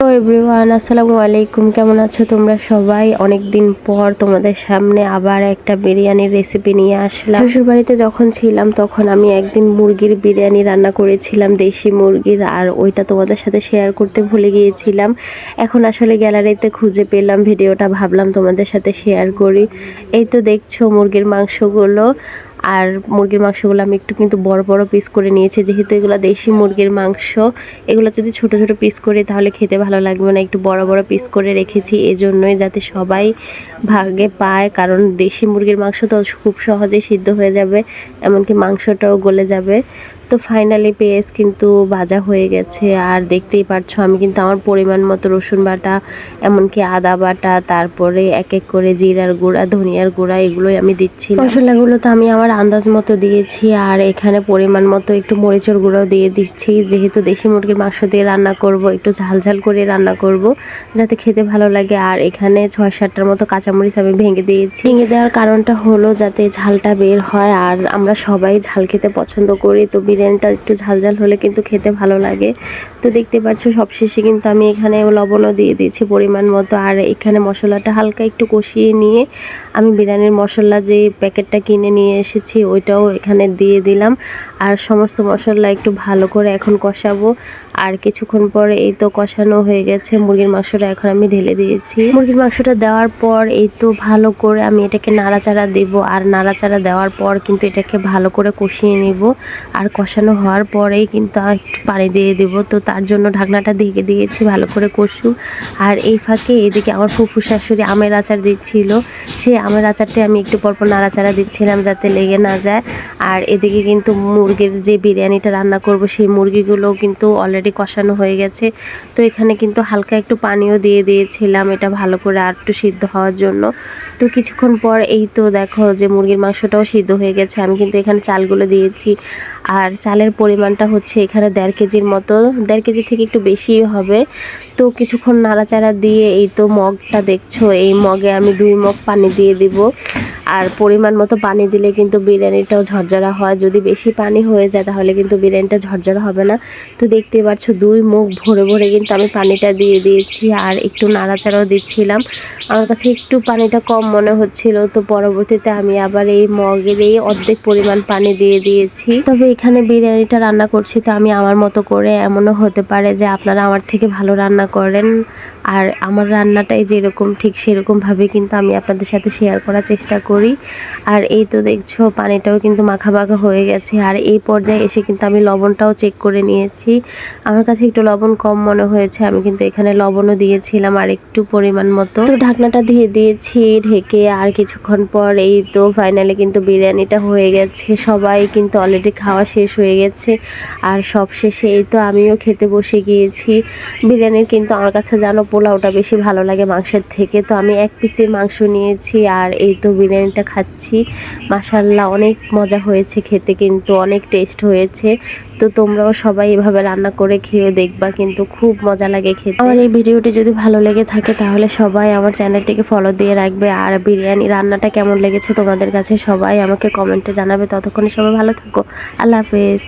তো এভরিওয়ান আসসালামু আলাইকুম। কেমন আছো তোমরা সবাই? অনেক দিন পর তোমাদের সামনে আবার একটা বিরিয়ানির রেসিপি নিয়ে আসলাম। শ্বশুর বাড়িতে যখন ছিলাম, তখন আমি একদিন মুরগির বিরিয়ানি রান্না করেছিলাম, দেশি মুরগির, আর ওইটা তোমাদের সাথে শেয়ার করতে ভুলে গিয়েছিলাম। এখন আসলে গ্যালারিতে খুঁজে পেলাম, ভিডিওটা ভাবলাম তোমাদের সাথে শেয়ার করি। এই তো দেখছ মুরগির মাংসগুলো। আর মুরগির মাংসগুলো আমি একটু কিন্তু বড় বড় পিস করে নিয়েছি। যেহেতু এগুলো দেশি মুরগির মাংস, এগুলো যদি ছোট ছোট পিস করি তাহলে খেতে ভালো লাগবে না। একটু বড় বড় পিস করে রেখেছি এজন্যই যাতে সবাই ভাগে পায়, কারণ দেশি মুরগির মাংস তো খুব সহজেই সিদ্ধ হয়ে যাবে, এমনকি মাংসটাও গলে যাবে। তো ফাইনালি পেঁয়াজ কিন্তু ভাজা হয়ে গেছে। আর দেখতেই পারছ আমি কিন্তু আমার পরিমাণ মতো রসুন বাটা এমনকি আদা বাটা তারপরে এক এক করে জিরার গুঁড়া ধনিয়ার গুঁড়া এগুলোই আমি দিচ্ছি মশলাগুলো তো আমি আমার আন্দাজ মতো দিয়েছি আর এখানে পরিমাণ মতো একটু মরিচের গুঁড়াও দিয়ে দিচ্ছি। যেহেতু দেশি মুরগির মাংস দিয়ে রান্না করব একটু ঝাল ঝাল করে রান্না করব যাতে খেতে ভালো লাগে। আর এখানে ছয় সাতটার মতো কাঁচামরিচ আমি ভেঙে দিয়েছি। ভেঙে দেওয়ার কারণটা হলো যাতে ঝালটা বের হয় আর আমরা সবাই ঝাল খেতে পছন্দ করি। তো বিরিয়ানিটা একটু ঝাল ঝাল হলে কিন্তু খেতে ভালো লাগে। তো দেখতে পাচ্ছ, সবশেষে কিন্তু আমি এখানে লবণও দিয়ে দিয়েছি পরিমাণ মতো। আর এখানে মশলাটা হালকা একটু কষিয়ে নিয়ে আমি বিরিয়ানির মশলা যে প্যাকেটটা কিনে নিয়ে এসেছি, ওইটাও এখানে দিয়ে দিলাম। আর সমস্ত মশলা একটু ভালো করে এখন কষাবো। আর কিছুক্ষণ পরে এই তো কষানো হয়ে গেছে, মুরগির মাংসটা এখন আমি ঢেলে দিয়েছি। মুরগির মাংসটা দেওয়ার পর এই তো ভালো করে আমি এটাকে নাড়াচাড়া দেব। আর নাড়াচাড়া দেওয়ার পর কিন্তু এটাকে ভালো করে কষিয়ে নিব। আর কষানো হওয়ার পরেই কিন্তু একটু পানি দিয়ে দেব। তো তার জন্য ঢাকনাটা ঢেকে দিয়েছি ভালো করে কষু। আর এই ফাঁকে এদিকে আমার ফুফু শাশুড়ি আমের আচার দিচ্ছিল। সেই আমের আচারটা আমি একটু পরপর নাড়াচাড়া দিচ্ছিলাম যাতে লেগে না যায়। আর এদিকে কিন্তু মুরগির যে বিরিয়ানিটা রান্না করব, সেই মুরগিগুলো কিন্তু অলরেডি কষানো হয়ে গেছে। তো এখানে কিন্তু হালকা একটু পানিও দিয়ে দিয়েছিলাম এটা ভালো করে আর একটু সিদ্ধ হওয়ার জন্য। তো কিছুক্ষণ পর এই তো দেখো যে মুরগির মাংসটাও সিদ্ধ হয়ে গেছে। আমি কিন্তু এখানে চালগুলো দিয়েছি। আর চালের পরিমাণটা হচ্ছে এখানে দেড় কেজির মতো। দেড় কেজি থেকে একটু বেশি হবে। তো কিছুক্ষণ নাড়াচাড়া দিয়ে এই তো মগটা দেখছ, এই মগে আমি দুই মগ পানি দিয়ে দিব। আর পরিমাণ মতো পানি দিলে কিন্তু বিরিয়ানিটাও ঝরঝরা হয়। যদি বেশি পানি হয়ে যায় তাহলে কিন্তু বিরিয়ানিটা ঝরঝরা হবে না। তো দেখতে পাচ্ছ দুই মুখ ভরে ভরে কিন্তু আমি পানিটা দিয়ে দিয়েছি আর একটু নাড়াচাড়াও দিচ্ছিলাম। আমার কাছে একটু পানিটা কম মনে হচ্ছিল, তো পরবর্তীতে আমি আবার এই মগের এই অর্ধেক পরিমাণ পানি দিয়ে দিয়েছি। তবে এখানে বিরিয়ানিটা রান্না করছি তো আমি আমার মতো করে, এমনও হতে পারে যে আপনারা আমার থেকে ভালো রান্না করেন। আর আমার রান্নাটাই যেরকম ঠিক সেরকমভাবে কিন্তু আমি আপনাদের সাথে শেয়ার করার চেষ্টা করি। আর এই তো দেখছ, পানিটাও কিন্তু মাখা মাখা হয়ে গেছে। আর এই পর্যায়ে এসে কিন্তু আমি লবণটাও চেক করে নিয়েছি। আমার কাছে একটু লবণ কম মনে হয়েছে, আমি কিন্তু এখানে লবণও দিয়েছিলাম আর একটু পরিমাণ মতো। তো ঢাকনাটা দিয়ে দিয়েছি, ঢেকে আর কিছুক্ষণ পর এই তো ফাইনালি কিন্তু বিরিয়ানিটা হয়ে গেছে। সবাই কিন্তু অলরেডি খাওয়া শেষ হয়ে গেছে। আর সব শেষে এই তো আমিও খেতে বসে গিয়েছি। বিরিয়ানির কিন্তু আমার কাছে জানো পোলাওটা বেশি ভালো লাগে মাংসের থেকে। তো আমি এক পিসের মাংস নিয়েছি আর এই তো বিরিয়ানিটা খাচ্ছি। মাসাল্লাহ অনেক মজা হয়েছে খেতে কিন্তু, অনেক টেস্ট হয়েছে। তো তোমরাও সবাই এভাবে রান্না করে খেয়ে দেখবা কিন্তু খুব মজা লাগে খেতে। আমার এই ভিডিওটি যদি ভালো লেগে থাকে তাহলে সবাই আমার চ্যানেলটিকে ফলো দিয়ে রাখবে। আর বিরিয়ানি রান্নাটা কেমন লেগেছে তোমাদের কাছে সবাই আমাকে কমেন্টে জানাবে। ততক্ষণে সবাই ভালো থাকো। আল্লাহ হাফেজ।